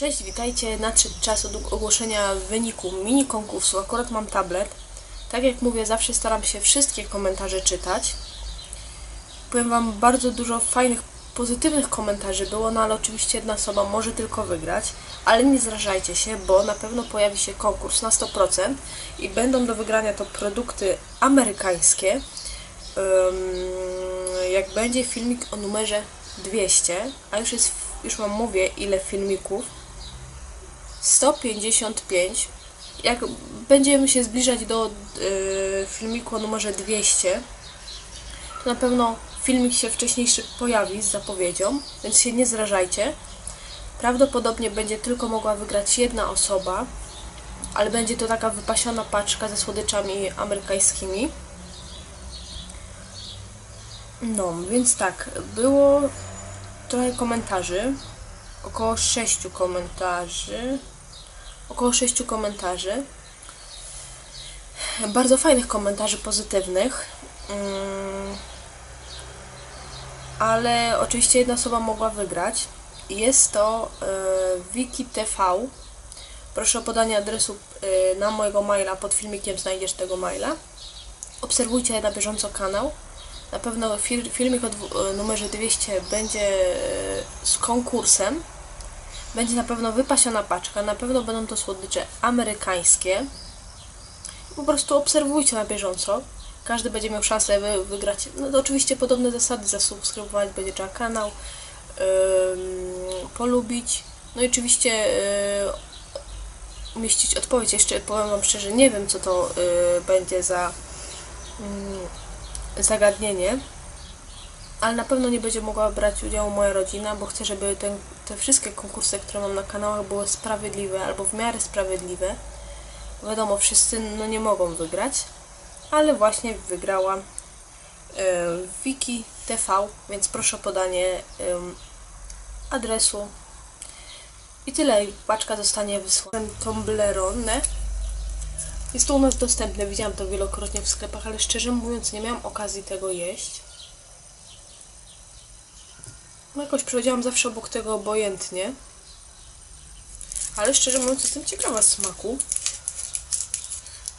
Cześć, witajcie. Nadszedł czas od ogłoszenia wyniku mini konkursu. Akurat mam tablet. Tak jak mówię, zawsze staram się wszystkie komentarze czytać. Powiem Wam, bardzo dużo fajnych, pozytywnych komentarzy było, no ale oczywiście jedna osoba może tylko wygrać. Ale nie zrażajcie się, bo na pewno pojawi się konkurs na 100% i będą do wygrania to produkty amerykańskie. Jak będzie filmik o numerze 200, a już jest, już Wam mówię ile filmików, 155. Jak będziemy się zbliżać do y, filmiku o numerze 200, to na pewno filmik się wcześniejszy pojawi z zapowiedzią, więc się nie zrażajcie. Prawdopodobnie będzie tylko mogła wygrać jedna osoba, ale będzie to taka wypasiona paczka ze słodyczami amerykańskimi. No, więc tak, było trochę komentarzy, około 6 komentarzy, około 6 komentarzy, bardzo fajnych komentarzy pozytywnych, mm, ale oczywiście jedna osoba mogła wygrać. Jest to e, Wiki TV. Proszę o podanie adresu e, na mojego maila, pod filmikiem znajdziesz tego maila. Obserwujcie na bieżąco kanał. Na pewno fil, filmik o e, numerze 200 będzie e, z konkursem. Będzie na pewno wypasiona paczka, na pewno będą to słodycze amerykańskie. Po prostu obserwujcie na bieżąco. Każdy będzie miał szansę wy, wygrać. No to oczywiście podobne zasady, zasubskrybować będzie trzeba kanał, ym, polubić. No i oczywiście yy, umieścić odpowiedź. Jeszcze powiem Wam szczerze, nie wiem co to yy, będzie za yy, zagadnienie ale na pewno nie będzie mogła brać udziału moja rodzina, bo chcę, żeby ten, te wszystkie konkursy, które mam na kanałach, były sprawiedliwe albo w miarę sprawiedliwe. Wiadomo, wszyscy no, nie mogą wygrać, ale właśnie wygrała e, Wiki TV, więc proszę o podanie adresu. I tyle, paczka zostanie wysłana. Toblerone. Jest to u nas dostępne, widziałam to wielokrotnie w sklepach, ale szczerze mówiąc nie miałam okazji tego jeść. No jakoś przechodziłam zawsze obok tego obojętnie. Ale szczerze mówiąc jestem ciekawa smaku.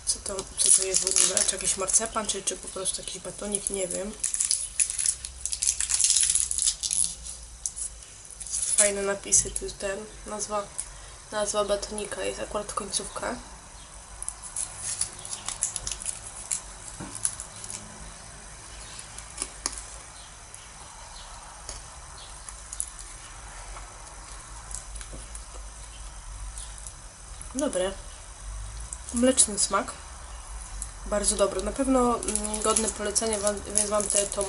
Co to, co to jest w ogóle? Czy jakiś marcepan, czy, czy po prostu jakiś batonik? Nie wiem. Fajne napisy, tu jest ten, nazwa, nazwa batonika, jest akurat końcówka. Dobre. Mleczny smak. Bardzo dobry. Na pewno mm, godne polecenia, więc Wam tę tą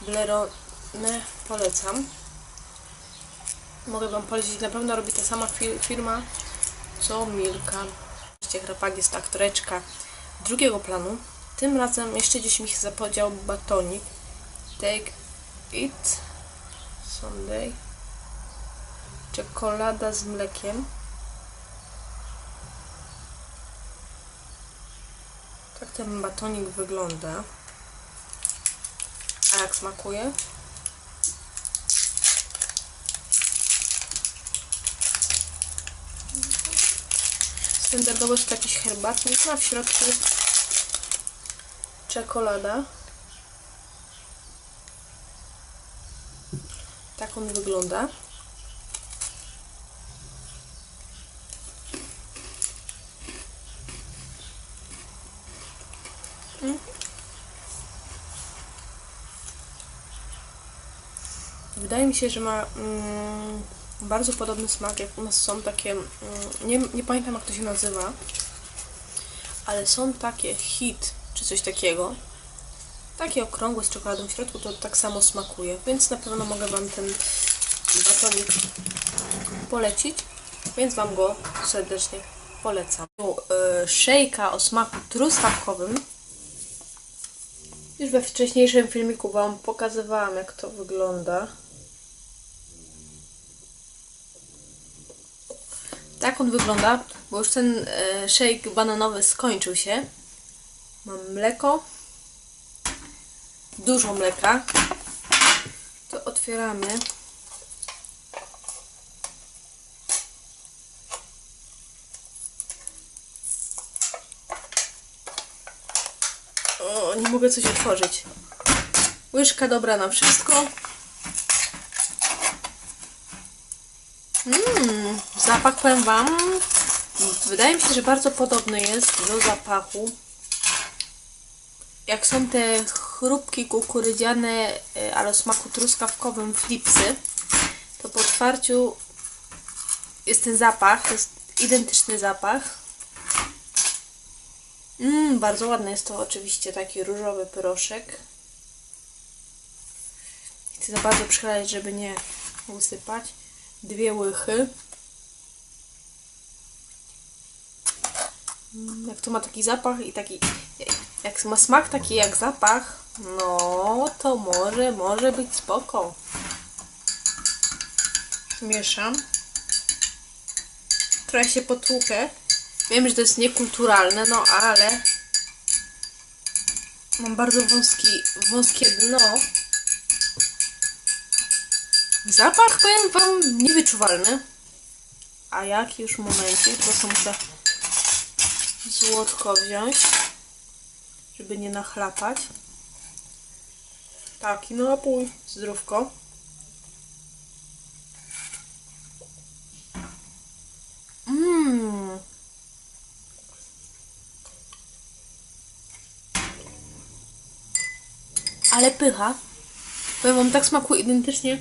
Bleronę polecam. Mogę Wam polecić, na pewno robi ta sama fir- firma co Milka. Oczywiście Chrapag jest aktoreczka drugiego planu. Tym razem jeszcze gdzieś mi się zapodział batonik. Take it Sunday. Czekolada z mlekiem. Ten batonik wygląda. A jak smakuje? Standardowo jest jakiś herbatnik, a w środku czekolada. Tak on wygląda. Wydaje mi się, że ma mm, bardzo podobny smak, jak u nas są takie, mm, nie, nie pamiętam jak to się nazywa, ale są takie hit, czy coś takiego, takie okrągłe z czekoladą w środku, to tak samo smakuje, więc na pewno mogę Wam ten batonik polecić, więc Wam go serdecznie polecam. Y, szejka o smaku truskawkowym, już we wcześniejszym filmiku Wam pokazywałam, jak to wygląda. Tak on wygląda, bo już ten e, shake bananowy skończył się. Mam mleko. Dużo mleka. To otwieramy. O, nie mogę coś otworzyć. Łyżka dobra na wszystko. Mmm, zapach powiem Wam, wydaje mi się, że bardzo podobny jest do zapachu. Jak są te chrupki kukurydziane, e, ale o smaku truskawkowym flipsy, to po otwarciu jest ten zapach, to jest identyczny zapach. Mmm, bardzo ładny jest to oczywiście taki różowy pyroszek. Nie Chcę za bardzo przylać, żeby nie usypać. Dwie łychy. Mm, Jak to ma taki zapach i taki. Jak ma smak taki jak zapach, no to może, może być spoko. Mieszam. Trochę się potłukę. Wiem, że to jest niekulturalne, no ale mam bardzo wąski, wąskie dno. Zapach, powiem Wam, niewyczuwalny. A jak już momencie, po prostu muszę złotko wziąć, żeby nie nachlapać. Taki napój, zdrówko. Mmm. Ale pycha. Powiem wam, tak smakuje identycznie,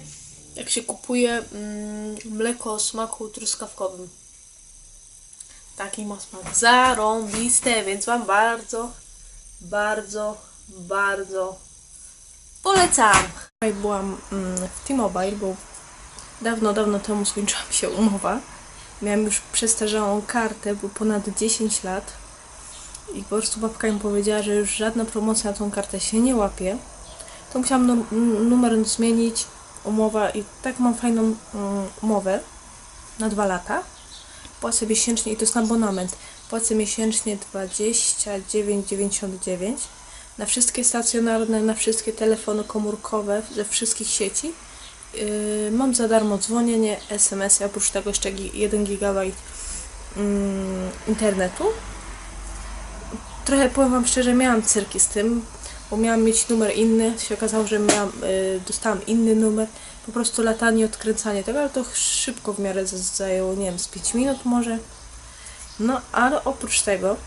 jak się kupuje mm, mleko o smaku truskawkowym. Taki ma smak. Zarąbiste, więc wam bardzo, bardzo, bardzo polecam. Tutaj byłam mm, w T-Mobile, bo dawno, dawno temu skończyła mi się umowa. Miałam już przestarzałą kartę, bo ponad 10 lat. I po prostu babka mi powiedziała, że już żadna promocja na tą kartę się nie łapie. To musiałam numer zmienić, umowa i tak mam fajną mm, umowę na dwa lata. Płacę miesięcznie i to jest abonament. Płacę miesięcznie 29,99 na wszystkie stacjonarne, na wszystkie telefony komórkowe ze wszystkich sieci. Yy, mam za darmo dzwonienie, SMS, oprócz tego jeszcze gi- 1 GB mm, internetu. Trochę powiem Wam szczerze, miałam cyrki z tym, bo miałam mieć numer inny. Się okazało, że miałam, y, dostałam inny numer. Po prostu latanie, odkręcanie tego, ale to szybko w miarę zajęło, nie wiem, z 5 minut może. No, ale oprócz tego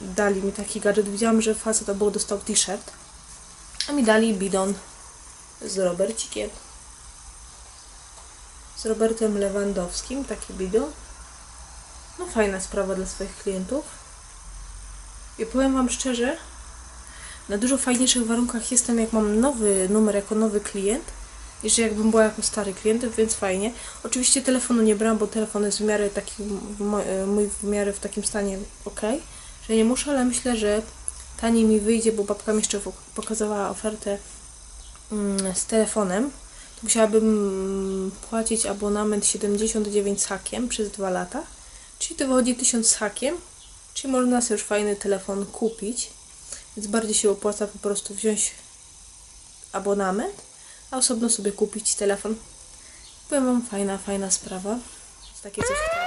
dali mi taki gadżet. Widziałam, że facet obok dostał t-shirt, a mi dali bidon z Robercikiem. Z Robertem Lewandowskim, taki bidon. No fajna sprawa dla swoich klientów. I powiem Wam szczerze, na dużo fajniejszych warunkach jestem, jak mam nowy numer jako nowy klient, niż jakbym była jako stary klient, więc fajnie. Oczywiście telefonu nie brałam, bo telefon jest w miarę taki, e, mój w miarę w takim stanie ok, że nie muszę, ale myślę, że taniej mi wyjdzie, bo babka mi jeszcze pokazała ofertę mm, z telefonem. Musiałabym płacić abonament 79 z hakiem przez dwa lata, czyli to wychodzi 1000 z hakiem, czyli można sobie już fajny telefon kupić. Więc bardziej się opłaca po prostu wziąć abonament, a osobno sobie kupić telefon. Powiem Wam, fajna, fajna sprawa. Takie coś